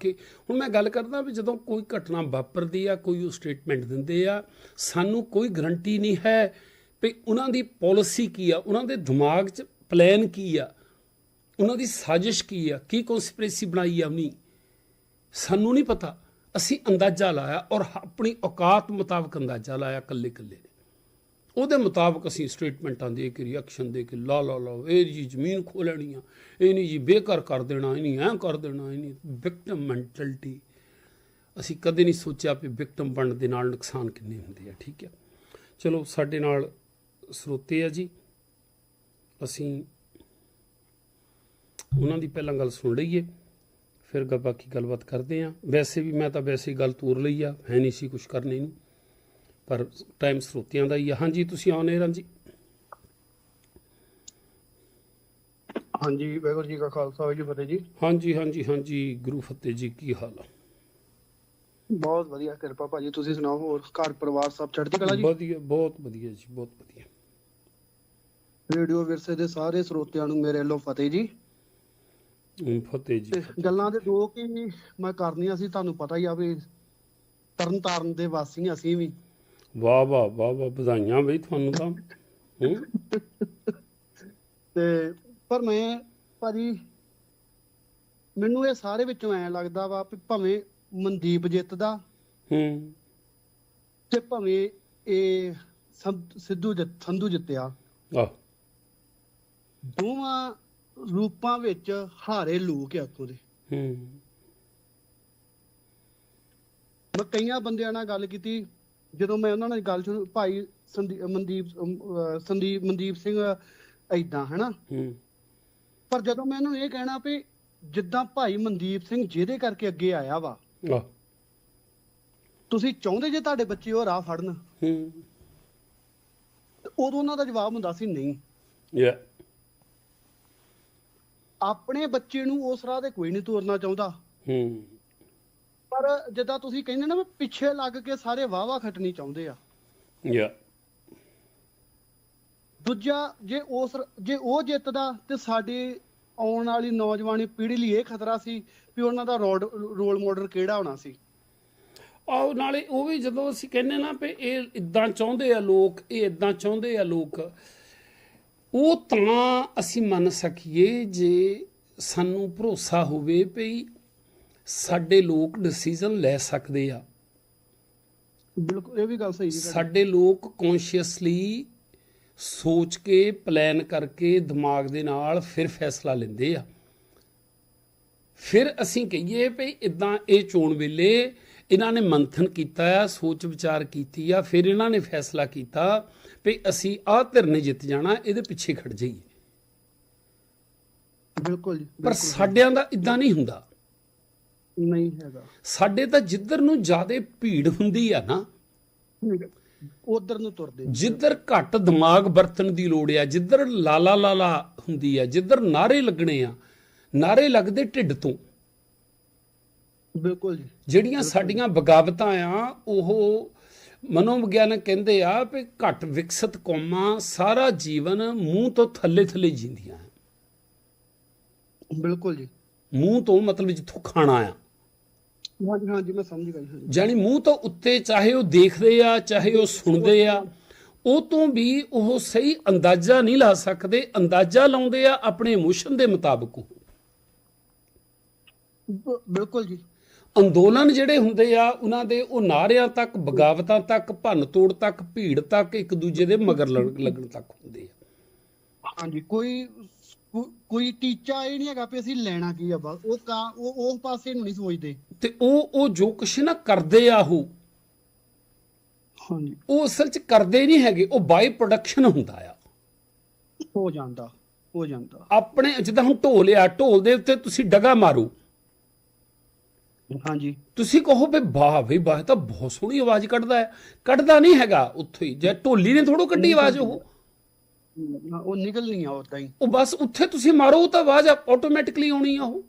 ਕਿ ਹੁਣ ਮੈਂ ਗੱਲ ਕਰਦਾ ਵੀ ਜਦੋਂ ਕੋਈ ਘਟਨਾ ਵਾਪਰਦੀ ਆ, ਕੋਈ ਉਹ ਸਟੇਟਮੈਂਟ ਦਿੰਦੇ ਆ, ਸਾਨੂੰ ਕੋਈ ਗਰੰਟੀ ਨਹੀਂ ਹੈ ਵੀ ਉਹਨਾਂ ਦੀ ਪਾਲਿਸੀ ਕੀ ਆ, ਉਹਨਾਂ ਦੇ ਦਿਮਾਗ 'ਚ ਪਲਾਨ ਕੀ ਆ, ਉਹਨਾਂ ਦੀ ਸਾਜ਼ਿਸ਼ ਕੀ ਆ, ਕੀ ਕਨਸਪੀਰੇਸੀ ਬਣਾਈ ਆ ਉਹਨੀ। ਸਾਨੂੰ ਨਹੀਂ ਪਤਾ। ਅਸੀਂ ਅੰਦਾਜ਼ਾ ਲਾਇਆ ਔਰ ਆਪਣੀ ਔਕਾਤ ਮੁਤਾਬਕ ਅੰਦਾਜ਼ਾ ਲਾਇਆ ਕੱਲੇ ਕੱਲੇ ਉਹਦੇ ਮੁਤਾਬਕ ਅਸੀਂ ਸਟੇਟਮੈਂਟਾਂ ਦੇ ਕੇ ਰਿਐਕਸ਼ਨ ਦੇ ਕੇ, ਲਾ ਲਾ ਲਾ, ਇਹ ਜੀ ਜ਼ਮੀਨ ਖੋ ਲੈਣੀ ਆ, ਇਹ ਨਹੀਂ ਜੀ ਬੇਕਾਰ ਕਰ ਦੇਣਾ, ਇਹ ਨਹੀਂ ਐਂ ਕਰ ਦੇਣਾ, ਇਹ ਨਹੀਂ ਵਿਕਟਮ ਮੈਂਟੈਲਿਟੀ ਅਸੀਂ ਕਦੇ ਨਹੀਂ ਸੋਚਿਆ ਵੀ ਵਿਕਟਮ ਬਣਨ ਦੇ ਨਾਲ ਨੁਕਸਾਨ ਕਿੰਨੇ ਹੁੰਦੇ ਆ, ਠੀਕ ਹੈ ਚਲੋ, ਸਾਡੇ ਨਾਲ ਸਰੋਤੇ ਆ ਜੀ। ਅਸੀਂ ਉਹਨਾਂ ਦੀ ਪਹਿਲਾਂ ਗੱਲ ਸੁਣ ਲਈਏ, ਫਿਰ ਗ ਬਾਕੀ ਗੱਲਬਾਤ ਕਰਦੇ ਆ। ਵੈਸੇ ਵੀ ਮੈਂ ਤਾਂ ਵੈਸੇ ਗੱਲ ਤੋਰ ਲਈ ਆ, ਹੈ ਨਹੀਂ ਸੀ ਕੁਝ ਕਰਨੇ ਨੂੰ। ਪਰ ਟਾਈਮ ਸਰੋਤਿਆਂ ਦਾ ਹੀ ਆ। ਹਾਂਜੀ ਤੁਸੀਂ ਆਉਨੇ ਰਾਂਜੀ ਹਾਂਜੀ ਵਾਹਿਗੁਰੂ ਜੀ ਕਾ ਖਾਲਸਾ ਵਾਹਿਗੁਰੂ ਜੀ ਫਤਿਹ ਜੀ। ਹਾਂਜੀ ਹਾਂਜੀ ਹਾਂਜੀ ਗੁਰੂ ਫਤਿਹ ਜੀ ਕੀ ਹਾਲ ਆ? ਬਹੁਤ ਵਧੀਆ ਕਿਰਪਾ ਭਾਜੀ ਤੁਸੀਂ ਸੁਣਾਓ ਹੋਰ ਘਰ ਪਰਿਵਾਰ ਸਭ ਚੜ੍ਹਦੀ ਕਲਾ ਜੀ? ਵਧੀਆ ਬਹੁਤ ਵਧੀਆ ਜੀ ਬਹੁਤ ਵਧੀਆ। ਰੇਡੀਓ ਵਿਰਸੇ ਦੇ ਸਾਰੇ ਸਰੋਤਿਆਂ ਨੂੰ ਮੇਰੇ ਵੱਲੋਂ ਫਤਿਹ ਜੀ। ਫਤਿਹ ਜੀ ਗੱਲਾਂ ਦੇ ਦੋ ਕੀ ਮੈਂ ਕਰਨੀਆਂ ਸੀ ਤੁਹਾਨੂੰ ਪਤਾ ਹੀ ਆ ਵੀ ਤਰਨ ਤਾਰਨ ਦੇ ਵਾਸੀ ਅਸੀਂ ਵੀ। ਵਾਹ ਵਾਹ ਵਾਹ ਵਾਹ ਵਧਾਈਆਂ ਬਈ ਤੁਹਾਨੂੰ ਤਾਂ। ਤੇ ਪਰ ਮੈਂ ਭਾਜੀ ਮੈਨੂੰ ਇਹ ਸਾਰੇ ਵਿੱਚੋਂ ਐ ਲੱਗਦਾ ਵਾ ਵੀ ਭਾਵੇਂ ਮਨਦੀਪ ਜਿੱਤਦਾ ਹੂੰ। ਤੇ ਭਾਵੇਂ ਇਹ ਸੰਧ- ਜਿੱਤ- ਸੰਧੂ ਜਿੱਤਿਆ। ਆਹ। ਦੋਵਾਂ ਰੂਪਾਂ ਵਿੱਚ ਹਾਰੇ ਲੋਕ ਆ ਉੱਥੋਂ ਦੇ। ਹੂੰ। ਮੈਂ ਕਈਆਂ ਬੰਦਿਆਂ ਨਾਲ ਗੱਲ ਕੀਤੀ ਜਦੋਂ ਮੈਂ ਉਹਨਾਂ ਨਾਲ ਗੱਲ ਸੁਣੀ ਭਾਈ ਮਨਦੀਪ ਸੰਦੀਪ ਮਨਦੀਪ ਸਿੰਘ ਐਦਾਂ ਹਨਾ? ਹੂੰ। ਪਰ ਜਦੋਂ ਮੈਂ ਇਹਨੂੰ ਇਹ ਕਹਿਣਾ ਵੀ ਜਿੱਦਾਂ ਭਾਈ ਮਨਦੀਪ ਸਿੰਘ ਜਿਹਦੇ ਕਰਕੇ ਅੱਗੇ ਆਇਆ ਵਾ ਤੁਸੀਂ ਚਾਹੁੰਦੇ ਜੇ ਤੁਹਾਡੇ ਬੱਚੇ ਉਹ ਰਾਹ ਫੜਨ? ਹੂੰ। ਉਦੋਂ ਉਹਨਾਂ ਦਾ ਜਵਾਬ ਹੁੰਦਾ ਸੀ ਨਹੀਂ। ਯਾ। ਆਪਣੇ ਬੱਚੇ ਨੂੰ ਉਸ ਰਾਹ ਤੇ ਕੋਈ ਨਹੀਂ ਤੋਰਨਾ ਚਾਹੁੰਦਾ। ਹੂੰ। ਪਰ ਜਿੱਦਾਂ ਤੁਸੀਂ ਕਹਿੰਦੇ ਨਾ ਵੀ ਪਿੱਛੇ ਲੱਗ ਕੇ ਸਾਰੇ ਵਾਵਾ ਖੱਟਣੀ ਚਾਹੁੰਦੇ ਆ। ਯਾ ਦੂਜਾ ਜੇ ਉਸ ਜੇ ਉਹ ਜਿੱਤਦਾ ਤੇ ਸਾਡੇ ਆਉਣ ਵਾਲੀ ਨੌਜਵਾਨੀ ਪੀੜ੍ਹੀ ਲਈ ਇਹ ਖਤਰਾ ਸੀ ਵੀ ਉਹਨਾਂ ਦਾ ਰੋਡ ਰੋਲ ਮਾਡਲ ਕਿਹੜਾ ਹੋਣਾ ਸੀ। ਆਹ ਨਾਲੇ ਉਹ ਵੀ ਜਦੋਂ ਅਸੀਂ ਕਹਿੰਦੇ ਨਾ ਵੀ ਇਹ ਇਦਾਂ ਚਾਹੁੰਦੇ ਆ ਲੋਕ ਇਹ ਇਦਾਂ ਚਾਹੁੰਦੇ ਆ ਲੋਕ ਉਹ ਤਾਂ ਅਸੀਂ ਮੰਨ ਸਕੀਏ ਜੇ ਸਾਨੂੰ ਭਰੋਸਾ ਹੋਵੇ ਵੀ ਸਾਡੇ ਲੋਕ ਡਿਸੀਜਨ ਲੈ ਸਕਦੇ ਆ। ਬਿਲਕੁਲ ਇਹ ਵੀ ਗੱਲ ਸਹੀ ਹੈ ਸਾਡੇ ਲੋਕ ਕੌਨਸ਼ੀਅਸਲੀ ਸੋਚ ਕੇ ਪਲਾਨ ਕਰਕੇ ਦਿਮਾਗ ਦੇ ਨਾਲ ਫਿਰ ਫੈਸਲਾ ਲੈਂਦੇ ਆ। ਫਿਰ ਅਸੀਂ ਕਹੀਏ ਵੀ ਇਦਾਂ ਇਹ ਚੋਣ ਵੇਲੇ ਇਹਨਾਂ ਨੇ ਮੰਥਨ ਕੀਤਾ ਆ ਸੋਚ ਵਿਚਾਰ ਕੀਤੀ ਆ ਫਿਰ ਇਹਨਾਂ ਨੇ ਫੈਸਲਾ ਕੀਤਾ ਵੀ ਅਸੀਂ ਆਹ ਧਿਰ ਨੇ ਜਿੱਤ ਜਾਣਾ ਇਹਦੇ ਪਿੱਛੇ ਖੜ ਜਾਈਏ। ਬਿਲਕੁਲ ਜੀ ਪਰ ਸਾਡਿਆਂ ਦਾ ਇਦਾਂ ਨਹੀਂ ਹੁੰਦਾ। ਨਹੀਂ ਹੈਗਾ। ਸਾਡੇ ਤਾਂ ਜਿੱਧਰ ਨੂੰ ਜ਼ਿਆਦਾ ਭੀੜ ਹੁੰਦੀ ਆ ਨਾ ਉਧਰ ਨੂੰ ਤੁਰਦੇ ਜਿੱਧਰ ਘੱਟ ਦਿਮਾਗ ਵਰਤਣ ਦੀ ਲੋੜ ਆ ਜਿੱਧਰ ਲਾਲਾ ਲਾਲਾ ਹੁੰਦੀ ਆ ਜਿੱਧਰ ਨਾਰੇ ਲੱਗਣੇ ਆ ਨਾਰੇ ਲੱਗਦੇ ਢਿੱਡ ਤੋਂ। ਬਿਲਕੁਲ ਜਿਹੜੀਆਂ ਸਾਡੀਆਂ ਬਗਾਵਤਾਂ ਆ ਉਹ ਮਨੋਵਿਗਿਆਨਕ ਕਹਿੰਦੇ ਆ ਵੀ ਘੱਟ ਵਿਕਸਿਤ ਕੌਮਾਂ ਸਾਰਾ ਜੀਵਨ ਮੂੰਹ ਤੋਂ ਥੱਲੇ ਥੱਲੇ ਜੀਂਦੀਆਂ। ਬਿਲਕੁਲ ਜੀ। ਮੂੰਹ ਤੋਂ ਮਤਲਬ ਜਿੱਥੋਂ ਖਾਣਾ ਆ। ਹਾਂਜੀ ਹਾਂਜੀ ਮੈਂ ਸਮਝ ਗਿਆ ਜੀ ਹਾਂਜੀ। ਜਾਨੀ ਮੂੰਹ ਤੋਂ ਉੱਤੇ ਚਾਹੇ ਉਹ ਦੇਖਦੇ ਆ ਚਾਹੇ ਉਹ ਸੁਣਦੇ ਆ ਉਹ ਤੋਂ ਵੀ ਉਹ ਸਹੀ ਅੰਦਾਜ਼ਾ ਨਹੀਂ ਲਾ ਸਕਦੇ। ਅੰਦਾਜ਼ਾ ਲਾਉਂਦੇ ਆ ਆਪਣੇ ਇਮੋਸ਼ਨ ਦੇ ਮੁਤਾਬਕ ਬਿਲਕੁਲ ਜੀ। ਅੰਦੋਲਨ ਜਿਹੜੇ ਹੁੰਦੇ ਆ ਉਹਨਾਂ ਦੇ ਉਹ ਨਾਰਿਆਂ ਤੱਕ ਬਗਾਵਤਾਂ ਤੱਕ ਭੰਨ ਤੋੜ ਤੱਕ ਭੀੜ ਤੱਕ ਇੱਕ ਦੂਜੇ ਦੇ ਮਗਰ ਲੱਗਣ ਤੱਕ ਹੁੰਦੇ ਆ। ਹਾਂਜੀ ਕੋਈ ਕੋਈ ਟੀਚਾ ਇਹ ਨਹੀਂ ਹੈਗਾ ਵੀ ਅਸੀਂ ਲੈਣਾ ਕੀ ਆ ਬਸ ਉਹ ਕਾ ਉਹ ਉਸ ਪਾਸੇ ਨੂੰ ਨਹੀਂ ਸੋਚਦੇ। ਤੇ ਉਹ ਉਹ ਜੋ ਕੁਛ ਨਾ ਕਰਦੇ ਆ ਉਹ ਹਾਂਜੀ। ਉਹ ਅਸਲ 'ਚ ਕਰਦੇ ਨਹੀਂ ਹੈਗੇ ਉਹ ਬਾਈ ਪ੍ਰੋਡਕਸ਼ਨ ਹੁੰਦਾ ਆ। ਹੋ ਜਾਂਦਾ ਹੋ ਜਾਂਦਾ। ਆਪਣੇ ਜਿੱਦਾਂ ਹੁਣ ਢੋਲ ਆ ਢੋਲ ਦੇ ਉੱਤੇ ਤੁਸੀਂ ਡਗਾ ਮਾਰੋ। ਹਾਂਜੀ। ਤੁਸੀਂ ਕਹੋ ਵੀ ਵਾਹ ਵੀ ਵਾਹ ਤਾਂ ਬਹੁਤ ਸੋਹਣੀ ਆਵਾਜ਼ ਕੱਢਦਾ ਹੈ। ਕੱਢਦਾ ਨਹੀਂ ਹੈਗਾ ਉੱਥੇ ਹੀ ਜੇ ਢੋਲੀ ਨੇ ਥੋੜੋ ਕੱਢੀ ਆਵਾਜ਼ ਉਹ। ਉਹ ਨਿਕਲਣੀ ਆ ਉਦਾਂ ਹੀ। ਉਹ ਬਸ ਉੱਥੇ ਤੁਸੀਂ ਮਾਰੋ ਤਾਂ ਆਵਾਜ਼ ਆਟੋਮੈਟਿਕਲੀ ਆਉਣੀ ਆ ਉਹ।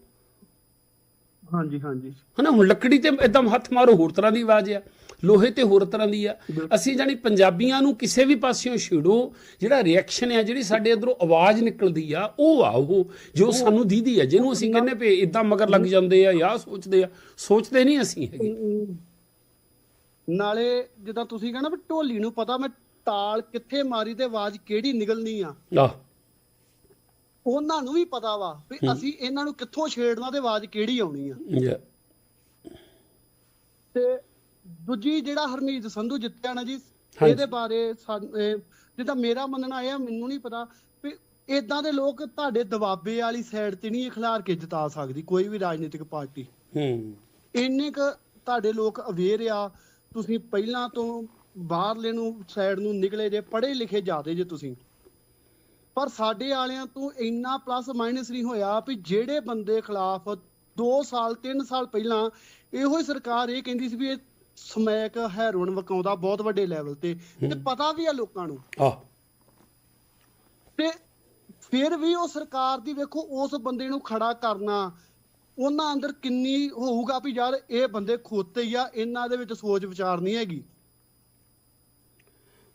ਹਾਂਜੀ ਹਾਂਜੀ। ਹਨਾ ਹੁਣ ਲੱਕੜੀ ਤੇ ਇਦਾਂ ਹੱਥ ਮਾਰੋ ਹੋਰ ਤਰ੍ਹਾਂ ਦੀ ਆਵਾਜ਼ ਆ। ਲੋਹੇ ਤੇ ਹੋਰ ਤਰ੍ਹਾਂ ਦੀ ਆ। ਅਸੀਂ ਜਾਨੀ ਪੰਜਾਬੀਆਂ ਨੂੰ ਕਿਸੇ ਵੀ ਪਾਸਿਓਂ ਛੇੜੋ ਜਿਹੜਾ ਰਿਐਕਸ਼ਨ ਆ ਜਿਹੜੀ ਸਾਡੇ ਅੰਦਰੋਂ ਆਵਾਜ਼ ਨਿਕਲਦੀ ਆ ਉਹ ਆ ਉਹ ਜੋ ਸਾਨੂੰ ਦੀਦੀ ਆ ਜਿਹਨੂੰ ਅਸੀਂ ਕਹਿੰਦੇ ਪਏ ਇਦਾਂ ਮਗਰ ਲੱਗ ਜਾਂਦੇ ਆ ਜਾਂ ਸੋਚਦੇ ਆ। ਸੋਚਦੇ ਨਹੀਂ ਅਸੀਂ ਹੈਗੇ। ਨਾਲੇ ਜਿੱਦਾਂ ਤੁਸੀਂ ਕਹਿੰਦਾ ਵੀ ਢੋਲੀ ਨੂੰ ਪਤਾ ਮੈਂ ਤਾਲ ਕਿੱਥੇ ਮਾਰੀ ਤੇ ਆਵਾਜ਼ ਕਿਹੜੀ ਨਿਕਲਣੀ ਆ? ਆਹ। ਉਹਨਾਂ ਨੂੰ ਵੀ ਪਤਾ ਵਾ ਵੀ ਅਸੀਂ ਇਹਨਾਂ ਨੂੰ ਕਿੱਥੋਂ ਛੇੜਨਾ ਤੇ ਆਵਾਜ਼ ਕਿਹੜੀ ਆਉਣੀ ਆ। ਤੇ ਦੂਜੀ ਜਿਹੜਾ ਹਰਮੀਤ ਸੰਧੂ ਜਿੱਤਿਆ ਨਾ ਜੀ। ਇਹਦੇ ਬਾਰੇ ਜਿੱਦਾਂ ਮੇਰਾ ਮੰਨਣਾ ਇਹ ਆ ਮੈਨੂੰ ਨਹੀਂ ਪਤਾ ਵੀ ਇਦਾਂ ਦੇ ਲੋਕ ਤੁਹਾਡੇ ਦਬਾਬੇ ਵਾਲੀ ਸਾਈਡ ਤੇ ਨਹੀਂ ਖਿਲਾਰ ਕੇ ਜਿਤਾ ਸਕਦੀ ਕੋਈ ਵੀ ਰਾਜਨੀਤਿਕ ਪਾਰਟੀ। ਹੂੰ। ਇੰਨੇ ਕ ਤੁਹਾਡੇ ਲੋਕ ਅਵੇਅਰ ਆ ਤੁਸੀਂ ਪਹਿਲਾਂ ਤੋਂ ਬਾਹਰਲੇ ਨੂੰ ਸਾਈਡ ਨੂੰ ਨਿਕਲੇ ਜੇ ਪੜ੍ਹੇ ਲਿਖੇ ਜਾਦੇ ਜੇ ਤੁਸੀਂ। ਪਰ ਸਾਡੇ ਵਾਲਿਆਂ ਤੋਂ ਇੰਨਾ ਪਲੱਸ ਮਾਈਨਸ ਨਹੀਂ ਹੋਇਆ ਵੀ ਜਿਹੜੇ ਬੰਦੇ ਖਿਲਾਫ 2 ਸਾਲ 3 ਸਾਲ ਪਹਿਲਾਂ ਇਹੋ ਹੀ ਸਰਕਾਰ ਇਹ ਕਹਿੰਦੀ ਸੀ ਵੀ ਇਹ ਸਮੈਕ ਹੈਰੋਇਨ ਵਕਾਉਂਦਾ ਬਹੁਤ ਵੱਡੇ ਲੈਵਲ ਤੇ। ਤੇ ਪਤਾ ਵੀ ਆ ਲੋਕਾਂ ਨੂੰ। ਆਹ ਤੇ ਫਿਰ ਵੀ ਉਹ ਸਰਕਾਰ ਦੀ ਵੇਖੋ ਉਸ ਬੰਦੇ ਨੂੰ ਖੜਾ ਕਰਨਾ ਉਹਨਾਂ ਅੰਦਰ ਕਿੰਨੀ ਹੋਊਗਾ ਵੀ ਯਾਰ ਇਹ ਬੰਦੇ ਖੋਤੇ ਹੀ ਆ ਇਹਨਾਂ ਦੇ ਵਿੱਚ ਸੋਚ ਵਿਚਾਰ ਨਹੀਂ ਹੈਗੀ।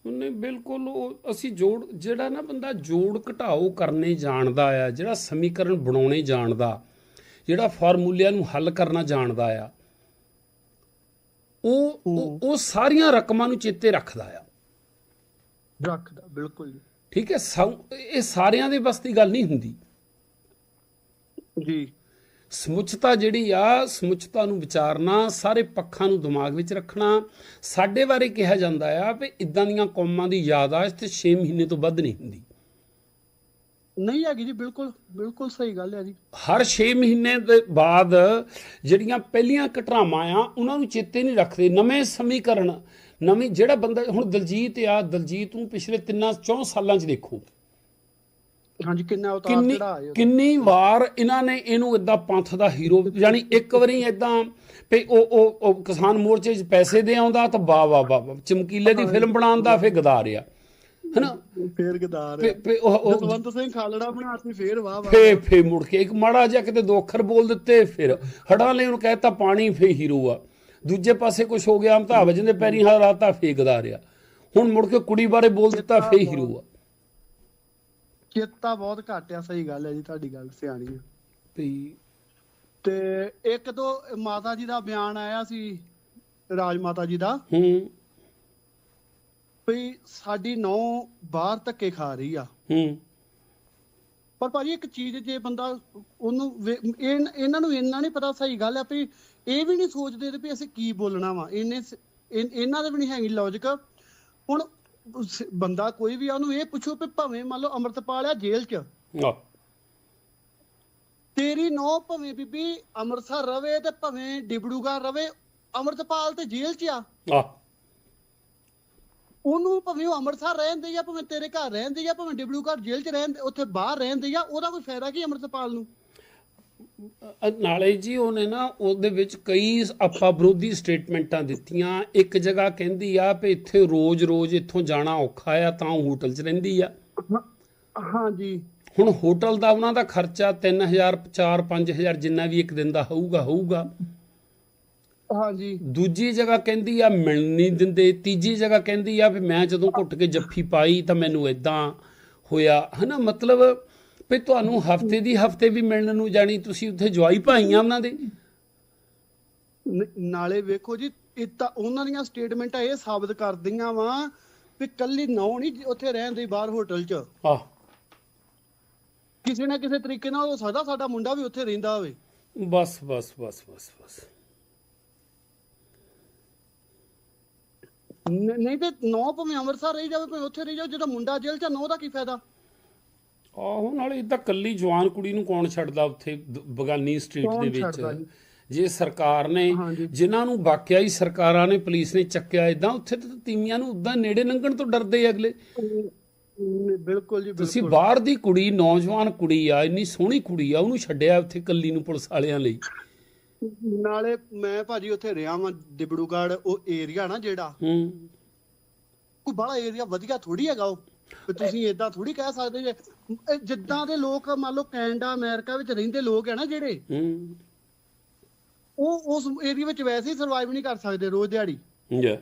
ਉਹਨੇ ਬਿਲਕੁਲ ਉਹ ਅਸੀਂ ਜੋੜ ਜਿਹੜਾ ਨਾ ਬੰਦਾ ਜੋੜ ਘਟਾਓ ਕਰਨੇ ਜਾਣਦਾ ਆ ਜਿਹੜਾ ਸਮੀਕਰਨ ਬਣਾਉਣੇ ਜਾਣਦਾ ਜਿਹੜਾ ਫਾਰਮੂਲਿਆਂ ਨੂੰ ਹੱਲ ਕਰਨਾ ਜਾਣਦਾ ਆ ਉਹ ਉਹ- ਸਾਰੀਆਂ ਰਕਮਾਂ ਨੂੰ ਚੇਤੇ ਰੱਖਦਾ ਆ। ਰੱਖਦਾ ਬਿਲਕੁਲ ਠੀਕ ਹੈ ਇਹ ਸਾਰਿਆਂ ਦੇ ਬਸ ਦੀ ਗੱਲ ਨਹੀਂ ਹੁੰਦੀ। ਜੀ। ਸਮੁੱਚਤਾ ਜਿਹੜੀ ਆ ਸਮੁੱਚਤਾ ਨੂੰ ਵਿਚਾਰਨਾ ਸਾਰੇ ਪੱਖਾਂ ਨੂੰ ਦਿਮਾਗ ਵਿੱਚ ਰੱਖਣਾ ਸਾਡੇ ਬਾਰੇ ਕਿਹਾ ਜਾਂਦਾ ਆ ਵੀ ਇਦਾਂ ਦੀਆਂ ਕੌਮਾਂ ਦੀ ਯਾਦਾਸ਼ਤ 6 ਮਹੀਨੇ ਤੋਂ ਵੱਧ ਨਹੀਂ ਹੁੰਦੀ। ਨਹੀਂ ਹੈਗੀ ਜੀ ਬਿਲਕੁਲ ਬਿਲਕੁਲ ਸਹੀ ਗੱਲ ਹੈ ਜੀ। ਹਰ 6 ਮਹੀਨੇ ਦੇ ਬਾਅਦ ਜਿਹੜੀਆਂ ਪਹਿਲੀਆਂ ਘਟਨਾਵਾਂ ਆ ਉਹਨਾਂ ਨੂੰ ਚੇਤੇ ਨਹੀਂ ਰੱਖਦੇ। ਨਵੇਂ ਸਮੀਕਰਨ ਨਵੀਂ ਜਿਹੜਾ ਬੰਦਾ ਹੁਣ ਦਲਜੀਤ ਆ ਦਲਜੀਤ ਨੂੰ ਪਿਛਲੇ 3 4 ਸਾਲਾਂ 'ਚ ਦੇਖੋ। ਹਾਂਜੀ ਕਿੰਨਾ ਉਤਾਰ ਚੜਾਏ ਕਿੰਨੀ ਵਾਰ ਇਹਨਾਂ ਨੇ ਇਹਨੂੰ ਇਦਾਂ ਪੰਥ ਦਾ ਹੀਰੋ ਯਾਨੀ ਇੱਕ ਵਾਰੀ ਇਦਾਂ ਵੀ ਉਹ ਉਹ ਕਿਸਾਨ ਮੋਰਚੇ 'ਚ ਪੈਸੇ ਦੇ ਆਉਂਦਾ ਤਾਂ ਵਾਹ ਵਾਹ ਵਾਹ, ਚਮਕੀਲੇ ਦੀ ਫਿਲਮ ਬਣਾਉਣ ਦਾ ਫੇ ਗਦਾਰਿਆ ਹਨਾ? ਫੇਰ ਗਦਾਰ ਜਸਵੰਤ ਸਿੰਘ ਖਾਲੜਾ ਬਣਾਤੀ ਫੇਰ ਵਾਹ ਵਾਹ। ਫੇ ਫੇ ਮੁੜ ਕੇ ਇੱਕ ਮਾੜਾ ਜਿਹਾ ਕਿਤੇ ਦੋ ਅੱਖਰ ਬੋਲ ਦਿੱਤੇ ਫਿਰ ਹੜਾਂ ਲਈ ਉਹਨੂੰ ਕਹਿਤਾ ਪਾਣੀ ਫੇ ਹੀਰੋ ਆ। ਦੂਜੇ ਪਾਸੇ ਕੁਝ ਹੋ ਗਿਆ ਬਚਨ ਦੇ ਪੈਰੀ ਹਰਾਤਾ ਫੇ ਗਦਾਰਿਆ ਹੁਣ ਮੁੜ ਕੇ ਕੁੜੀ ਬਾਰੇ ਬੋਲ ਦਿੱਤਾ ਫੇ ਹੀਰੋ ਆ। ਚੇਤਾ ਬਹੁਤ ਘੱਟ ਆ ਸਹੀ ਗੱਲ ਹੈ ਜੀ ਤੁਹਾਡੀ ਗੱਲ ਸਿਆਣੀ ਆ। ਤੇ ਤੇ ਇੱਕ ਦੋ ਮਾਤਾ ਜੀ ਦਾ ਬਿਆਨ ਆਇਆ ਸੀ ਰਾਜ ਮਾਤਾ ਜੀ ਦਾ। ਹੂੰ। ਵੀ ਸਾਡੀ ਨੌ ਬਾਹਰ ਧੱਕੇ ਖਾ ਰਹੀ ਆ। ਹੂੰ। ਪਰ ਭਾਜੀ ਇੱਕ ਚੀਜ਼ ਜੇ ਬੰਦਾ ਉਹਨੂੰ ਇਹ- ਇਹਨਾਂ ਨੂੰ ਇੰਨਾ ਨਹੀਂ ਪਤਾ ਸਹੀ ਗੱਲ ਆ ਵੀ ਇਹ ਵੀ ਨਹੀਂ ਸੋਚਦੇ ਵੀ ਅਸੀਂ ਕੀ ਬੋਲਣਾ ਵਾ। ਇਹਨੇ ਇਹਨਾਂ ਦੇ ਵੀ ਨਹੀਂ ਹੈਗੀ ਲੌਜੀਕ ਹੁਣ ਬੰਦਾ ਕੋਈ ਵੀ ਆ ਉਹਨੂੰ ਇਹ ਪੁੱਛੋ ਵੀ ਭਾਵੇਂ ਮੰਨ ਲਓ ਅੰਮ੍ਰਿਤਪਾਲ ਆ ਜੇਲ੍ਹ 'ਚ। ਤੇਰੀ ਨੌ ਭਾਵੇਂ ਬੀਬੀ ਅੰਮ੍ਰਿਤਸਰ ਰਵੇ ਤੇ ਭਾਵੇਂ ਡਿਬੜੂਗੜ੍ਹ ਰਵੇ ਅੰਮ੍ਰਿਤਪਾਲ ਤੇ ਜੇਲ੍ਹ 'ਚ ਆ। ਉਹਨੂੰ ਭਾਵੇਂ ਉਹ ਅੰਮ੍ਰਿਤਸਰ ਰਹਿੰਦੇ ਜਾਂ ਭਾਵੇਂ ਤੇਰੇ ਘਰ ਰਹਿੰਦੇ ਜਾਂ ਭਾਵੇਂ ਡਿਬੜੂਗੜ੍ਹ ਜੇਲ੍ਹ 'ਚ ਰਹਿੰਦੇ ਉੱਥੇ ਬਾਹਰ ਰਹਿੰਦੇ ਜਾਂ ਉਹਦਾ ਕੋਈ ਫਾਇਦਾ ਕੀ ਅੰਮ੍ਰਿਤਪਾਲ ਨੂੰ? ਨਾਲੇ ਜੀ ਉਹਨੇ ਨਾ ਉਹਦੇ ਵਿੱਚ ਕਈ ਆਪਾ ਵਿਰੋਧੀ ਸਟੇਟਮੈਂਟਾਂ ਦਿੱਤੀਆਂ। ਇੱਕ ਜਗ੍ਹਾ ਕਹਿੰਦੀ ਆ ਵੀ ਇੱਥੇ ਰੋਜ਼-ਰੋਜ਼ ਇੱਥੋਂ ਜਾਣਾ ਔਖਾ ਆ ਤਾਂ ਹੋਟਲ 'ਚ ਰਹਿੰਦੀ ਆ। ਹਾਂਜੀ ਹੁਣ ਹੋਟਲ ਦਾ ਉਹਨਾਂ ਦਾ ਖਰਚਾ 3000 4 5000 ਜਿੰਨਾ ਵੀ ਇੱਕ ਦਿਨ ਦਾ ਹੋਊਗਾ ਹੋਊਗਾ। ਹਾਂਜੀ ਦੂਜੀ ਜਗ੍ਹਾ ਕਹਿੰਦੀ ਆ ਮਿਲ ਨਹੀਂ ਦਿੰਦੇ। ਤੀਜੀ ਜਗ੍ਹਾ ਕਹਿੰਦੀ ਆ ਵੀ ਮੈਂ ਜਦੋਂ ਘੁੱਟ ਕੇ ਜੱਫੀ ਪਾਈ ਤਾਂ ਮੈਨੂੰ ਇਦਾਂ ਹੋਇਆ। ਹਨਾ ਮਤਲਬ ਵੀ ਤੁਹਾਨੂੰ ਹਫ਼ਤੇ ਦੀ ਹਫ਼ਤੇ ਵੀ ਮਿਲਣ ਨੂੰ ਜਾਣੀ ਤੁਸੀਂ ਉੱਥੇ ਜਵਾਈ ਭਾਈਆਂ ਉਹਨਾਂ ਦੇ? ਨਾਲੇ ਵੇਖੋ ਜੀ ਇਹ ਤਾਂ ਉਹਨਾਂ ਦੀਆਂ ਸਟੇਟਮੈਂਟਾਂ ਇਹ ਸਾਬਤ ਕਰਦੀਆਂ ਵਾ ਵੀ ਕੱਲੀ ਨੌ ਨਹੀਂ ਉੱਥੇ ਰਹਿੰਦੇ ਬਾਹਰ ਹੋਟਲ 'ਚ। ਆਹ। ਕਿਸੇ ਨਾ ਕਿਸੇ ਤਰੀਕੇ ਨਾਲ ਹੋ ਸਕਦਾ ਸਾਡਾ ਮੁੰਡਾ ਵੀ ਉੱਥੇ ਰਹਿੰਦਾ ਹੋਵੇ। ਬਸ ਬਸ ਬਸ ਬਸ ਬਸ। ਨਹੀਂ ਤੇ ਨੌ ਭਾਵੇਂ ਅੰਮ੍ਰਿਤਸਰ ਰਹੀ ਜਾਵੇ ਭਾਵੇਂ ਉੱਥੇ ਰਹੀ ਜਾਵੇ ਜਦੋਂ ਮੁੰਡਾ ਜੇਲ੍ਹ 'ਚ ਨੌ ਦਾ ਕੀ ਫਾਇਦਾ? ਆਹੋ ਨਾਲੇ ਇਦਾਂ ਕੱਲੀ ਜਵਾਨ ਕੁੜੀ ਨੂੰ ਕੌਣ ਛੱਡਦਾ ਉੱਥੇ ਬਗਾਨੀ ਸਟਰੀਟ ਦੇ ਵਿੱਚ? ਜੀ? ਸਰਕਾਰ ਨੇ। ਜਿਨ੍ਹਾਂ ਨੂੰ ਵਾਕਿਆ ਹੀ ਸਰਕਾਰਾਂ ਨੇ ਪੁਲਿਸ ਨੇ ਚੱਕਿਆ ਇਦਾਂ ਉੱਥੇ ਤਾਂ ਤੀਵੀਆਂ ਨੂੰ ਉਦਾਂ ਨੇੜੇ ਲੰਘਣ ਤੋਂ ਡਰਦੇ ਆ ਅਗਲੇ। ਬਿਲਕੁਲ ਜੀ ਤੁਸੀਂ ਬਾਹਰ ਦੀ ਕੁੜੀ ਨੌਜਵਾਨ ਕੁੜੀ ਆ ਇੰਨੀ ਸੋਹਣੀ ਕੁੜੀ ਆ ਉਹਨੂੰ ਛੱਡਿਆ ਉੱਥੇ ਕੱਲੀ ਨੂੰ ਪੁਲਿਸ ਵਾਲਿਆਂ ਲਈ। ਨਾਲੇ ਮੈਂ ਭਾਜੀ ਉੱਥੇ ਰਿਹਾ ਵਾਂ ਡਿਬੜੂਗੜ੍ਹ ਉਹ ਏਰੀਆ ਨਾ ਜਿਹੜਾ ਹੂੰ। ਕੋਈ ਬੜਾ ਏਰੀਆ ਵਧੀਆ ਥੋੜੀ ਹੈਗਾ ਉਹ। ਵੀ ਤੁਸੀਂ ਇਦਾਂ ਥੋੜੀ ਕਹਿ ਸਕਦੇ ਜੇ। ਜਿੱਦਾਂ ਦੇ ਲੋਕ ਮੰਨ ਲਓ ਕੈਨੇਡਾ ਅਮਰੀਕਾ ਵਿੱਚ ਰਹਿੰਦੇ ਲੋਕ ਹੈ ਨਾ ਜਿਹੜੇ ਉਹ ਉਸ ਏਰੀਆ ਵਿੱਚ ਵੈਸੇ ਹੀ ਸਰਵਾਈਵ ਨਹੀਂ ਕਰ ਸਕਦੇ ਰੋਜ਼ ਦਿਹਾੜੀ। ਯਾ।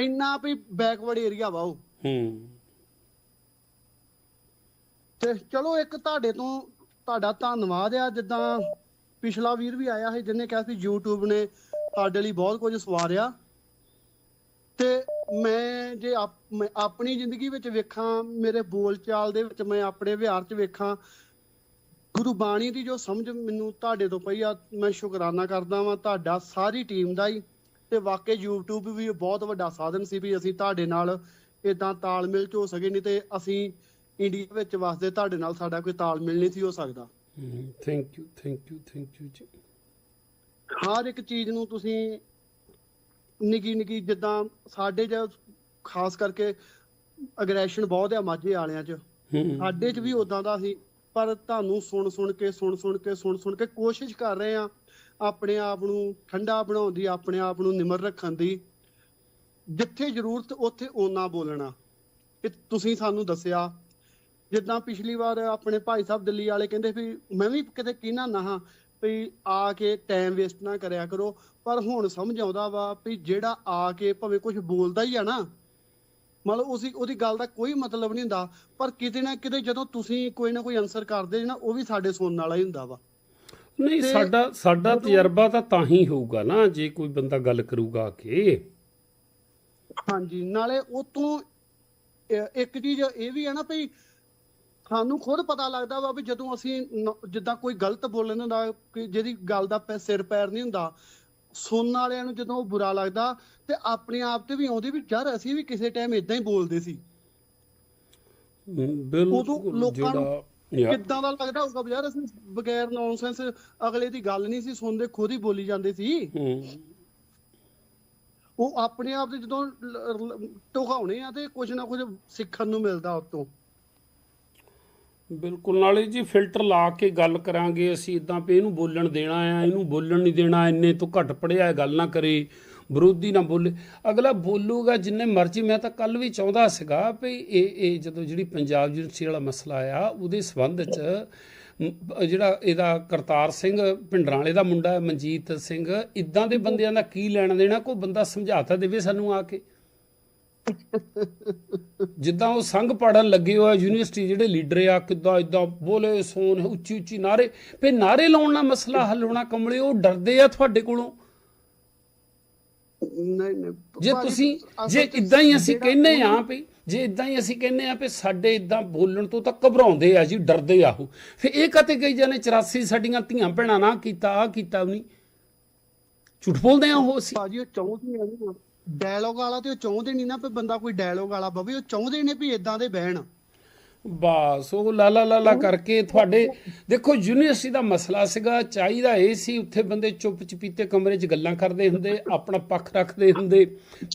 ਇੰਨਾ ਵੀ ਬੈਕਵਰਡ ਏਰੀਆ ਵਾ ਉਹ। ਹੂੰ। ਤੇ ਚਲੋ ਇੱਕ ਤੁਹਾਡੇ ਤੋਂ ਤੁਹਾਡਾ ਧੰਨਵਾਦ ਆ ਜਿੱਦਾਂ ਪਿਛਲਾ ਵੀਰ ਵੀ ਆਇਆ ਸੀ ਜਿਹਨੇ ਕਿਹਾ ਸੀ YouTube ਨੇ ਸਾਡੇ ਲਈ ਬਹੁਤ ਕੁਝ ਸਵਾਰਿਆ। ਤੇ ਮੈਂ ਜੇ ਆਪਣੀ ਜ਼ਿੰਦਗੀ ਵਿੱਚ ਵੇਖਾਂ ਮੇਰੇ ਬੋਲਚਾਲ ਦੇ ਵਿੱਚ ਮੈਂ ਆਪਣੇ ਵਿਹਾਰ 'ਚ ਵੇਖਾਂ ਗੁਰੂ ਬਾਣੀ ਦੀ ਜੋ ਸਮਝ ਮੈਨੂੰ ਤੁਹਾਡੇ ਤੋਂ ਪਈ ਆ ਮੈਂ ਸ਼ੁਕਰਾਨਾ ਕਰਦਾ ਵਾਂ ਤੁਹਾਡਾ ਸਾਰੀ ਟੀਮ ਦਾ ਹੀ ਤੇ ਵਾਕਈ YouTube ਵੀ ਬਹੁਤ ਵੱਡਾ ਸਾਧਨ ਸੀ ਵੀ ਅਸੀਂ ਤੁਹਾਡੇ ਨਾਲ ਇਦਾਂ ਤਾਲਮੇਲ ਚ ਹੋ ਸਕੇ ਨਹੀਂ ਤੇ ਅਸੀਂ ਇੰਡੀਆ ਵਿੱਚ ਵਸਦੇ ਤੁਹਾਡੇ ਨਾਲ ਸਾਡਾ ਕੋਈ ਤਾਲਮੇਲ ਨਹੀਂ ਸੀ ਹੋ ਸਕਦਾ। Thank you thank you thank you ji. ਹਰ ਇੱਕ ਚੀਜ਼ ਨੂੰ ਤੁਸੀਂ ਨਿੱਕੀ ਨਿੱਕੀ ਜਿੱਦਾਂ ਸਾਡੇ ਚ ਖਾਸ ਕਰਕੇ ਅਗਰੈਸ਼ਨ ਬਹੁਤ ਆ ਮਾਝੇ ਵਾਲਿਆਂ ਚ। ਹੂੰ। ਸਾਡੇ ਚ ਵੀ ਉਦਾਂ ਦਾ ਸੀ ਪਰ ਤੁਹਾਨੂੰ ਸੁਣ ਸੁਣ ਕੇ ਸੁਣ ਸੁਣ ਕੇ ਸੁਣ ਸੁਣ ਕੇ ਕੋਸ਼ਿਸ਼ ਕਰ ਰਹੇ ਆ ਆਪਣੇ ਆਪ ਨੂੰ ਠੰਡਾ ਬਣਾਉਣ ਦੀ ਆਪਣੇ ਆਪ ਨੂੰ ਨਿਮਰ ਰੱਖਣ ਦੀ। ਜਿੱਥੇ ਜ਼ਰੂਰਤ ਉੱਥੇ ਓਨਾ ਬੋਲਣਾ। ਇਹ ਤੁਸੀਂ ਸਾਨੂੰ ਦੱਸਿਆ ਜਿੱਦਾਂ ਪਿਛਲੀ ਵਾਰ ਆਪਣੇ ਭਾਈ ਸਾਹਿਬ ਦਿੱਲੀ ਵਾਲੇ ਕਹਿੰਦੇ ਵੀ ਮੈਂ ਵੀ ਕਿਤੇ ਕਿਹਨਾ ਨਾ ਵੀ ਆ ਕੇ ਟਾਈਮ ਵੇਸਟ ਨਾ ਕਰਿਆ ਕਰੋ ਪਰ ਹੁਣ ਸਮਝ ਆਉਂਦਾ ਵਾ ਵੀ ਜਿਹੜਾ ਆ ਕੇ ਭਾਵੇਂ ਕੁਝ ਬੋਲਦਾ ਹੀ ਆ ਨਾ ਮਤਲਬ ਉਸੇ ਉਹਦੀ ਗੱਲ ਦਾ ਕੋਈ ਮਤਲਬ ਨਹੀਂ ਹੁੰਦਾ ਪਰ ਕਿਤੇ ਨਾ ਕਿਤੇ ਜਦੋਂ ਤੁਸੀਂ ਕੋਈ ਨਾ ਕੋਈ ਆਨਸਰ ਕਰਦੇ ਜੇ ਨਾ ਉਹ ਵੀ ਸਾਡੇ ਸੁਣਨ ਵਾਲਾ ਹੀ ਹੁੰਦਾ ਵਾ। ਨਹੀਂ ਸਾਡਾ ਸਾਡਾ ਤਜਰਬਾ ਤਾਂ ਤਾਂ ਹੀ ਹੋਊਗਾ ਨਾ ਜੇ ਕੋਈ ਬੰਦਾ ਗੱਲ ਕਰੂਗਾ ਕਿ। ਹਾਂਜੀ ਨਾਲੇ ਉਤੋਂ ਇੱਕ ਚੀਜ਼ ਇਹ ਵੀ ਹੈ ਨਾ ਭਈ ਸਾਨੂੰ ਖੁਦ ਪਤਾ ਲੱਗਦਾ ਵਾ ਵੀ ਜਦੋਂ ਅਸੀਂ ਜਿੱਦਾਂ ਕੋਈ ਗਲਤ ਬੋਲਣ ਕਿ ਜਿਹਦੀ ਗੱਲ ਦਾ ਸਿਰ ਪੈਰ ਨਹੀਂ ਹੁੰਦਾ ਸੁਣਨ ਵਾਲਿਆਂ ਨੂੰ ਜਦੋਂ ਉਹ ਬੁਰਾ ਲੱਗਦਾ ਤੇ ਆਪਣੇ ਆਪ ਤੇ ਵੀ ਆਉਂਦੀ ਵੀ ਯਾਰ ਅਸੀਂ ਵੀ ਕਿਸੇ ਟਾਈਮ ਇਦਾਂ ਹੀ ਬੋਲਦੇ ਸੀ। ਬਿਲਕੁਲ ਜਿਹੜਾ ਕਿੱਦਾਂ ਦਾ ਲੱਗਦਾ ਹੋਊਗਾ ਯਾਰ ਅਸੀਂ ਬਗੈਰ ਨੌਨਸੈਂਸ ਅਗਲੇ ਦੀ ਗੱਲ ਨਹੀਂ ਸੀ ਸੁਣਦੇ ਖੁਦ ਹੀ ਬੋਲੀ ਜਾਂਦੇ ਸੀ। ਉਹ ਆਪਣੇ ਆਪ ਤੇ ਜਦੋਂ ਟੋਕਾਉਣੇ ਆ ਤੇ ਕੁਝ ਨਾ ਕੁਝ ਸਿੱਖਣ ਨੂੰ ਮਿਲਦਾ ਉਤੋਂ। ਬਿਲਕੁਲ ਨਾਲੇ ਜੀ ਫਿਲਟਰ ਲਾ ਕੇ ਗੱਲ ਕਰਾਂਗੇ ਅਸੀਂ ਇਦਾਂ ਪੇ ਇਹਨੂੰ ਬੋਲਣ ਦੇਣਾ ਆ ਇਹਨੂੰ ਬੋਲਣ ਨਹੀਂ ਦੇਣਾ ਇੰਨੇ ਤੋਂ ਘੱਟ ਪੜਿਆ ਹੈ, ਗੱਲ ਨਾ ਕਰੇ ਵਿਰੋਧੀ ਨਾ ਬੋਲੇ। ਅਗਲਾ ਬੋਲੂਗਾ ਜਿੰਨੇ ਮਰਜ਼ੀ ਮੈਂ ਤਾਂ ਕੱਲ ਵੀ ਚਾਹੁੰਦਾ ਸੀਗਾ ਵੀ ਇਹ ਇਹ ਜਦੋਂ ਜਿਹੜੀ ਪੰਜਾਬ ਯੂਨੀਵਰਸਿਟੀ ਵਾਲਾ ਮਸਲਾ ਆ ਉਹਦੇ ਸੰਬੰਧ ਚ ਜਿਹੜਾ ਇਹਦਾ ਕਰਤਾਰ ਸਿੰਘ ਭਿੰਡਰਾਂ ਵਾਲੇ ਦਾ ਮੁੰਡਾ ਮਨਜੀਤ ਸਿੰਘ ਇਦਾਂ ਦੇ ਬੰਦਿਆਂ ਦਾ ਕੀ ਲੈਣ ਦੇਣਾ ਕੋਈ ਬੰਦਾ ਸਮਝਾਤਾ ਦੇਵੇ ਸਾਨੂੰ ਆ ਕੇ। ਜਿੱਦਾਂ ਉਹ ਸੰਘ ਪੜਨ ਲੱਗੇ ਹੋਆ ਯੂਨੀਵਰਸਿਟੀ ਜਿਹੜੇ ਲੀਡਰ ਆ ਕਿੱਦਾਂ ਇਦਾਂ ਬੋਲੇ ਸੋਨ ਉੱਚੀ ਉੱਚੀ ਨਾਰੇ। ਫੇ ਨਾਰੇ ਲਾਉਣ ਨਾਲ ਮਸਲਾ ਹੱਲ ਹੋਣਾ ਕਮਲੇ ਉਹ ਡਰਦੇ ਆ ਤੁਹਾਡੇ ਕੋਲੋਂ? ਨਹੀਂ ਨਹੀਂ। ਜੇ ਤੁਸੀਂ ਜੇ ਇਦਾਂ ਹੀ ਅਸੀਂ ਕਹਿੰਨੇ ਆ ਵੀ ਜੇ ਇਦਾਂ ਹੀ ਅਸੀਂ ਕਹਿੰਨੇ ਆ ਵੀ ਸਾਡੇ ਇਦਾਂ ਬੋਲਣ ਤੋਂ ਤਾਂ ਘਬਰਾਉਂਦੇ ਆ ਜੀ ਡਰਦੇ ਆ ਉਹ। ਫੇ ਇਹ ਕਤੇ ਕਈ ਜਾਨੇ 84 ਸਾਡੀਆਂ ਧੀਆਂ ਭੈਣਾਂ ਨਾ ਕੀਤਾ ਆ ਕੀਤਾ ਨਹੀਂ ਝੂਠ ਬੋਲਦੇ ਆ ਉਹ ਅਸੀਂ। ਭਾਜੀ ਉਹ ਚਾਹੁੰਦੇ ਆ ਡਾਇਲੋਗ ਵਾਲਾ ਤੇ ਉਹ ਚਾਹੁੰਦੇ ਨਹੀਂ ਨਾ ਵੀ ਬੰਦਾ ਕੋਈ ਡਾਇਲੋਗ ਵਾਲਾ ਬਵੇ ਉਹ ਚਾਹੁੰਦੇ ਨੇ ਵੀ ਇਦਾਂ ਦੇ ਬਹਿਣ। ਬਸ ਉਹ ਲਾਲਾ ਲਾਲਾ ਕਰਕੇ ਤੁਹਾਡੇ ਦੇਖੋ ਯੂਨੀਵਰਸਿਟੀ ਦਾ ਮਸਲਾ ਸੀਗਾ ਚਾਹੀਦਾ ਇਹ ਸੀ ਉੱਥੇ ਬੰਦੇ ਚੁੱਪ ਚਪੀਤੇ ਕਮਰੇ 'ਚ ਗੱਲਾਂ ਕਰਦੇ ਹੁੰਦੇ ਆਪਣਾ ਪੱਖ ਰੱਖਦੇ ਹੁੰਦੇ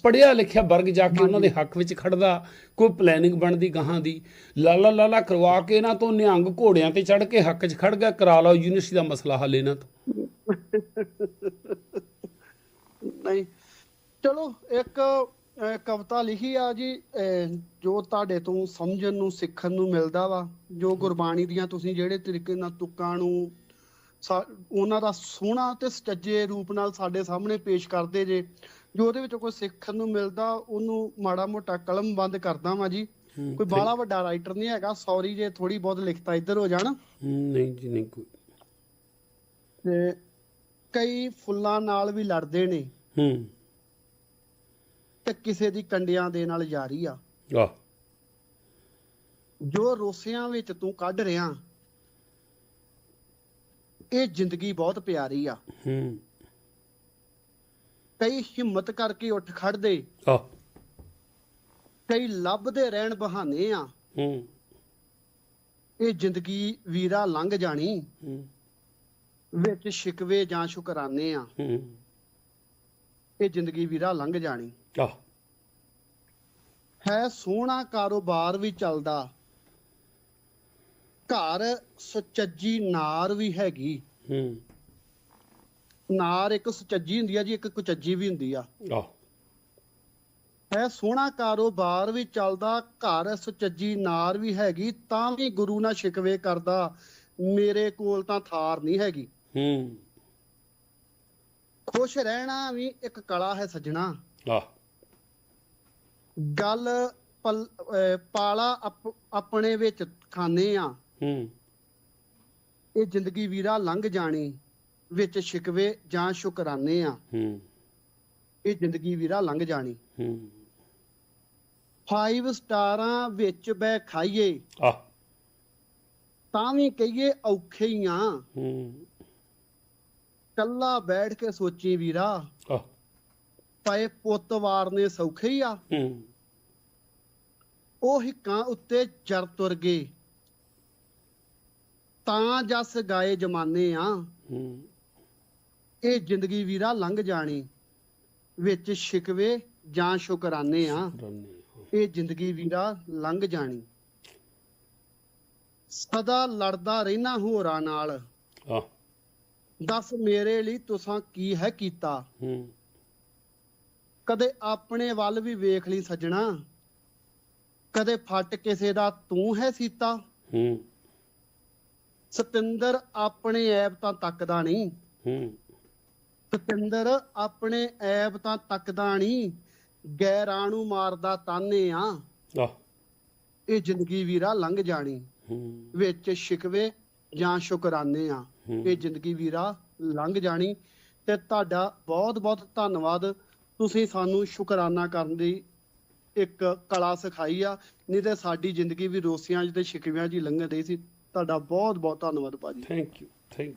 ਪੜਿਆ ਲਿਖਿਆ ਵਰਗ ਜਾ ਕੇ ਉਹਨਾਂ ਦੇ ਹੱਕ ਵਿੱਚ ਖੜਦਾ ਕੋਈ ਪਲੈਨਿੰਗ ਬਣਦੀ ਗਾਹਾਂ ਦੀ। ਲਾਲਾ ਲਾਲਾ ਕਰਵਾ ਕੇ ਇਹਨਾਂ ਤੋਂ ਨਿਹੰਗ ਘੋੜਿਆਂ ਤੇ ਚੜ ਕੇ ਹੱਕ 'ਚ ਖੜ ਗਿਆ ਕਰਾ ਲਓ ਯੂਨੀਵਰਸਿਟੀ ਦਾ ਮਸਲਾ ਹੱਲ ਇਹਨਾਂ ਤੋਂ। ਨਹੀਂ ਚਲੋ ਇੱਕ ਕਵਿਤਾ ਲਿਖੀ ਆ ਜੀ ਜੋ ਤੁਹਾਡੇ ਤੋਂ ਸਮਝਣ ਨੂੰ ਸਿੱਖਣ ਨੂੰ ਮਿਲਦਾ ਵਾ ਜੋ ਗੁਰਬਾਣੀ ਦੀਆਂ ਤੁਸੀਂ ਜਿਹੜੇ ਤਰੀਕੇ ਨਾਲ ਤੁਕਾਂ ਨੂੰ ਉਹਨਾਂ ਦਾ ਸੋਹਣਾ ਤੇ ਸੱਜੇ ਰੂਪ ਨਾਲ ਸਾਡੇ ਸਾਹਮਣੇ ਪੇਸ਼ ਕਰਦੇ ਜੇ ਜੋ ਉਹਦੇ ਵਿੱਚੋਂ ਕੋਈ ਸਿੱਖਣ ਨੂੰ ਮਿਲਦਾ ਉਹਨੂੰ ਮਾੜਾ ਮੋਟਾ ਕਲਮ ਬੰਦ ਕਰਦਾ ਵਾਂ ਜੀ। ਕੋਈ ਬਾਹਲਾ ਵੱਡਾ ਰਾਈਟਰ ਨਹੀਂ ਹੈਗਾ ਸੌਰੀ ਜੇ ਥੋੜੀ ਬਹੁਤ ਲਿਖਤਾ ਇੱਧਰ ਹੋ ਜਾਣ। ਨਹੀਂ ਜੀ ਨਹੀਂ ਕੋਈ। ਤੇ ਕਈ ਫੁੱਲਾਂ ਨਾਲ ਵੀ ਲੜਦੇ ਨੇ। ਹੂੰ। ਤੇ ਕਿਸੇ ਦੀ ਕੰਡਿਆਂ ਦੇ ਨਾਲ ਯਾਰੀ ਆ। ਆਹ। ਜੋ ਰੋਸਿਆਂ ਵਿੱਚ ਤੂੰ ਕੱਢ ਰਿਆਂ ਇਹ ਜ਼ਿੰਦਗੀ ਬਹੁਤ ਪਿਆਰੀ ਆ। ਹੂੰ। ਕਈ ਹਿੰਮਤ ਕਰਕੇ ਉੱਠ ਖੜਦੇ ਆਹ। ਕਈ ਲੱਭਦੇ ਰਹਿਣ ਬਹਾਨੇ ਆ। ਹੂੰ। ਇਹ ਜ਼ਿੰਦਗੀ ਵੀਰਾ ਲੰਘ ਜਾਣੀ। ਹੂੰ। ਵਿੱਚ ਸ਼ਿਕਵੇ ਜਾਂ ਸ਼ੁਕਰਾਨੇ ਆ। ਹੂੰ। ਇਹ ਜ਼ਿੰਦਗੀ ਵੀਰਾ ਲੰਘ ਜਾਣੀ। ਆਹ। ਹੈ ਸੋਹਣਾ ਕਾਰੋਬਾਰ ਵੀ ਚੱਲਦਾ। ਘਰ ਸੁਚੱਜੀ ਨਾਰ ਵੀ ਹੈਗੀ। ਹੂੰ। ਨਾਰ ਇੱਕ ਸੁਚੱਜੀ ਹੁੰਦੀ ਆ ਜੀ ਇੱਕ ਕੁਚੱਜੀ ਵੀ ਹੁੰਦੀ ਆ। ਆਹ। ਹੈ ਸੋਹਣਾ ਕਾਰੋਬਾਰ ਵੀ ਚੱਲਦਾ ਘਰ ਸੁਚੱਜੀ ਨਾਰ ਵੀ ਹੈਗੀ ਤਾਂ ਵੀ ਗੁਰੂ ਨਾਲ ਸ਼ਿਕਵੇ ਕਰਦਾ ਮੇਰੇ ਕੋਲ ਤਾਂ ਥਾਰ ਨਹੀਂ ਹੈਗੀ। ਹੂੰ। ਖੁਸ਼ ਰਹਿਣਾ ਵੀ ਇੱਕ ਕਲਾ ਹੈ ਸੱਜਣਾ। ਆਹ। ਗੱਲ ਪਲ- ਆਪਣੇ ਵਿੱਚ ਖਾਨੇ ਆ। ਹੂੰ। ਇਹ ਜ਼ਿੰਦਗੀ ਵੀਰਾ ਲੰਘ ਜਾਣੀ ਵਿੱਚ ਸ਼ਿਕਵੇ ਜਾਂ ਸ਼ੁਕਰਾਨੇ ਆ। ਹੂੰ। ਇਹ ਜ਼ਿੰਦਗੀ ਵੀਰਾ ਲੰਘ ਜਾਣੀ। ਹੂੰ। 5 ਸਟਾਰਾਂ ਵਿੱਚ ਬਹਿ ਖਾਈਏ। ਆਹ। ਤਾਂ ਵੀ ਕਹੀਏ ਔਖੇ ਹੀ ਆ। ਹੂੰ। ਕੱਲਾ ਬੈਠ ਕੇ ਸੋਚੀ ਵੀਰਾ। ਆਹ। ਪਏ ਪੁੱਤ ਵਾਰਨੇ ਸੌਖੇ ਹੀ ਆ। ਹੂੰ। ਉਹ ਹਿੱਕਾਂ ਉੱਤੇ ਜਰ ਤੁਰ ਗਏ। ਤਾਂ ਜਸ ਗਾਏ ਜਮਾਨੇ ਆ। ਹੂੰ। ਇਹ ਜ਼ਿੰਦਗੀ ਵੀਰਾ ਲੰਘ ਜਾਣੀ ਵਿੱਚ ਸ਼ਿਕਵੇ ਜਾਂ ਸ਼ੁਕਰਾਨੇ ਆ। ਇਹ ਜ਼ਿੰਦਗੀ ਵੀਰਾ ਲੰਘ ਜਾਣੀ। ਸਦਾ ਲੜਦਾ ਰਹਿਣਾ ਹੋਰਾਂ ਨਾਲ। ਦੱਸ ਮੇਰੇ ਲਈ ਤੁਸਾਂ ਕੀ ਹੈ ਕੀਤਾ? ਹੂੰ। ਕਦੇ ਆਪਣੇ ਵੱਲ ਵੀ ਵੇਖ ਲਈ ਸੱਜਣਾ। ਕਦੇ ਫੱਟ ਕਿਸੇ ਦਾ ਤੂੰ ਹੈ ਸੀਤਾ। ਹੂੰ। ਸਤਿੰਦਰ ਆਪਣੇ ਐਬ ਤਾਂ ਤੱਕਦਾ ਨਹੀਂ। ਹੂੰ। ਸਤਿੰਦਰ ਆਪਣੇ ਐਬ ਤਾਂ ਤੱਕਦਾ ਨਹੀਂ। ਗੈਰਾਂ ਨੂੰ ਮਾਰਦਾ ਤਾਨੇ ਆ। ਆਹ। ਇਹ ਜ਼ਿੰਦਗੀ ਵੀਰਾ ਲੰਘ ਜਾਣੀ। ਹੂੰ। ਵਿੱਚ ਸ਼ਿਕਵੇ ਜਾਂ ਸ਼ੁਕਰਾਨੇ ਆ। ਇਹ ਜ਼ਿੰਦਗੀ ਵੀਰਾ ਲੰਘ ਜਾਣੀ। ਤੇ ਤੁਹਾਡਾ ਬਹੁਤ ਬਹੁਤ ਧੰਨਵਾਦ। ਤੁਸੀਂ ਸਾਨੂੰ ਸ਼ੁਕਰਾਨਾ ਕਰਨ ਦੀ ਇੱਕ ਕਲਾ ਸਿਖਾਈ ਆ, ਨਹੀਂ ਤੇ ਸਾਡੀ ਜ਼ਿੰਦਗੀ ਵੀ ਰੋਸੀਆਂ 'ਚ ਤੇ ਸ਼ਿਕਵਿਆਂ 'ਚ ਹੀ ਲੰਘ ਰਹੀ ਸੀ। ਤੁਹਾਡਾ ਬਹੁਤ ਬਹੁਤ ਧੰਨਵਾਦ ਭਾਜੀ। Thank you thank